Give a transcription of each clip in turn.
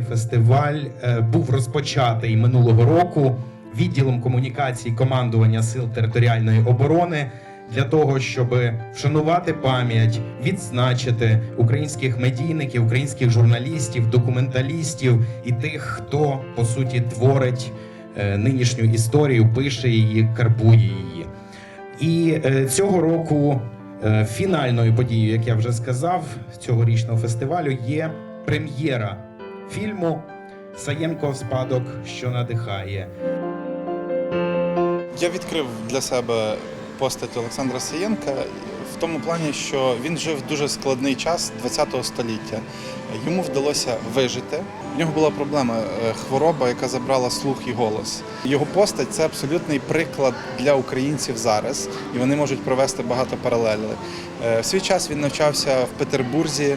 Цей фестиваль е, був розпочатий минулого року відділом комунікації командування сил територіальної оборони для того, щоб вшанувати пам'ять, відзначити українських медійників, українських журналістів, документалістів і тих, хто по суті творить е, нинішню історію, пише її, карбує її. І е, цього року фінальною подією, як я вже сказав, цьогорічного фестивалю є прем'єра фільму Саєнко спадок, що надихає. Я відкрив для себе постать Олександра Саєнка в тому плані, що він жив дуже складний час ХХ століття. Йому вдалося вижити. В нього була проблема е, хвороба, яка забрала слух і голос. Його постать це абсолютний приклад для українців зараз, і вони можуть провести багато паралелей. Е, В свій час він навчався в Петербурзі.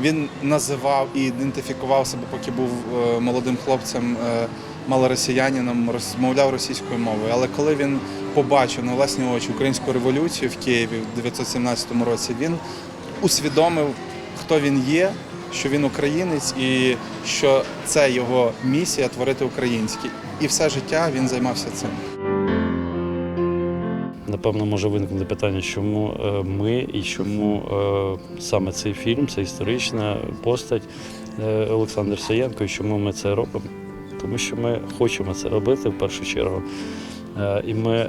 Він називав і ідентифікував себе, поки був е, молодим хлопцем, е, малоросіянином, розмовляв російською мовою. Але коли він побачив на власні очі українську революцію в Києві в 1917 році, він усвідомив, хто він є, що він українець і що це його місія творити українське. І все життя він займався цим. Напевно, може виникнути питання, чому е, ми і чому е, саме цей фільм, це історична постать е, Олександр Саєнко, і чому ми це робимо? Тому що ми хочемо це робити в першу чергу. І ми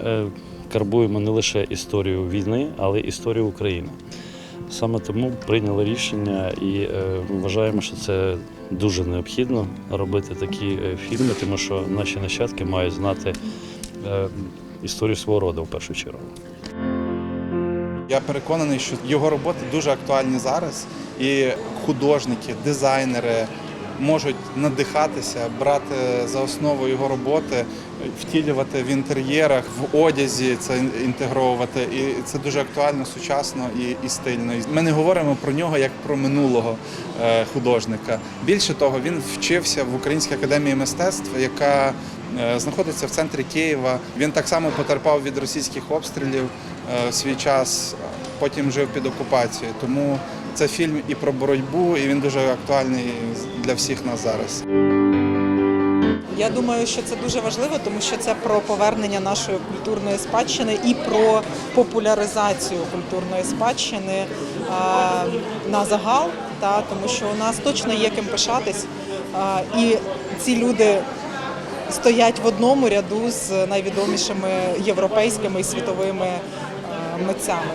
карбуємо не лише історію війни, але й історію України. Саме тому прийняли рішення і вважаємо, що це дуже необхідно робити такі фільми, тому що наші нащадки мають знати історію свого роду в першу чергу. Я переконаний, що його роботи дуже актуальні зараз, і художники, дизайнери можуть надихатися, брати за основу його роботи, втілювати в інтер'єрах, в одязі це інтегровувати. І це дуже актуально, сучасно і, і стильно. Ми не говоримо про нього як про минулого е, художника. Більше того, він вчився в Українській академії мистецтв, яка е, знаходиться в центрі Києва. Він так само потерпав від російських обстрілів е, в свій час, потім жив під окупацією. Тому це фільм і про боротьбу, і він дуже актуальний для всіх нас зараз. Я думаю, що це дуже важливо, тому що це про повернення нашої культурної спадщини і про популяризацію культурної спадщини на загал, та тому що у нас точно є ким пишатись, і ці люди стоять в одному ряду з найвідомішими європейськими і світовими митцями.